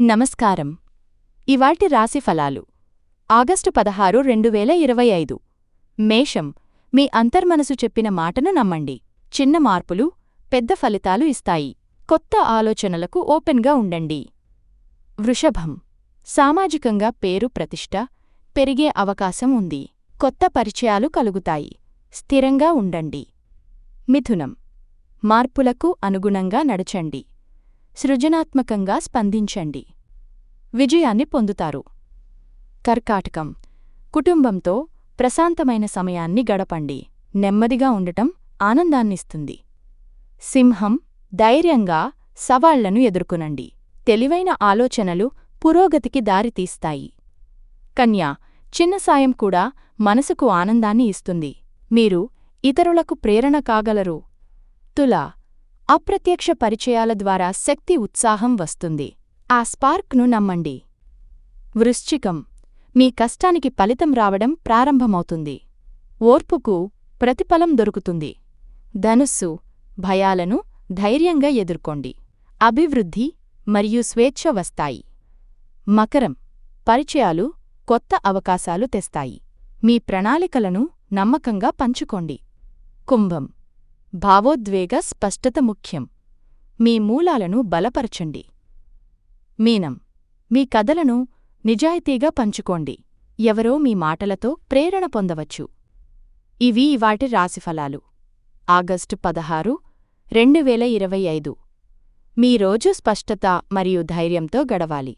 నమస్కారం. ఇవాటి రాశి ఫలాలు. ఆగస్టు పదహారు రెండు వేల ఇరవై ఐదు. మేషం మీ అంతర్మనసు చెప్పిన మాటను నమ్మండి. చిన్న మార్పులు పెద్ద ఫలితాలు ఇస్తాయి. కొత్త ఆలోచనలకు ఓపెన్గా ఉండండి. వృషభం సామాజికంగా పేరు ప్రతిష్ట పెరిగే అవకాశం ఉంది. కొత్త పరిచయాలు కలుగుతాయి. స్థిరంగా ఉండండి. మిథునం మార్పులకు అనుగుణంగా నడచండి. సృజనాత్మకంగా స్పందించండి. విజయాన్ని పొందుతారు. కర్కాటకం. కుటుంబంతో ప్రశాంతమైన సమయాన్ని గడపండి. నెమ్మదిగా ఉండటం ఆనందాన్నిస్తుంది. సింహం. ధైర్యంగా సవాళ్ళను ఎదుర్కొనండి. తెలివైన ఆలోచనలు పురోగతికి దారితీస్తాయి కన్యా. చిన్న సాయం కూడా మనసుకు ఆనందాన్ని ఇస్తుంది. మీరు ఇతరులకు ప్రేరణ కాగలరు. తులా. అప్రత్యక్ష పరిచయాల ద్వారా శక్తి ఉత్సాహం వస్తుంది. ఆ స్పార్క్ను నమ్మండి. వృశ్చికం. మీ కష్టానికి ఫలితం రావడం ప్రారంభమవుతుంది. ఓర్పుకు ప్రతిఫలం దొరుకుతుంది. ధనుస్సు. భయాలను ధైర్యంగా ఎదుర్కోండి. అభివృద్ధి మరియు స్వేచ్ఛ వస్తాయి. మకరం. పరిచయాలు కొత్త అవకాశాలు తెస్తాయి. మీ ప్రణాళికలను నమ్మకంగా పంచుకోండి. కుంభం. భావోద్వేగ స్పష్టత ముఖ్యం. మీ మూలాలను బలపరచండి. మీనం. మీ కథలను నిజాయితీగా పంచుకోండి. ఎవరో మీ మాటలతో ప్రేరణ పొందవచ్చు. ఇవి ఇవాటి రాశిఫలాలు. ఆగస్టు పదహారు రెండు వేల ఇరవై ఐదు. మీ రోజు స్పష్టత మరియు ధైర్యంతో గడవాలి.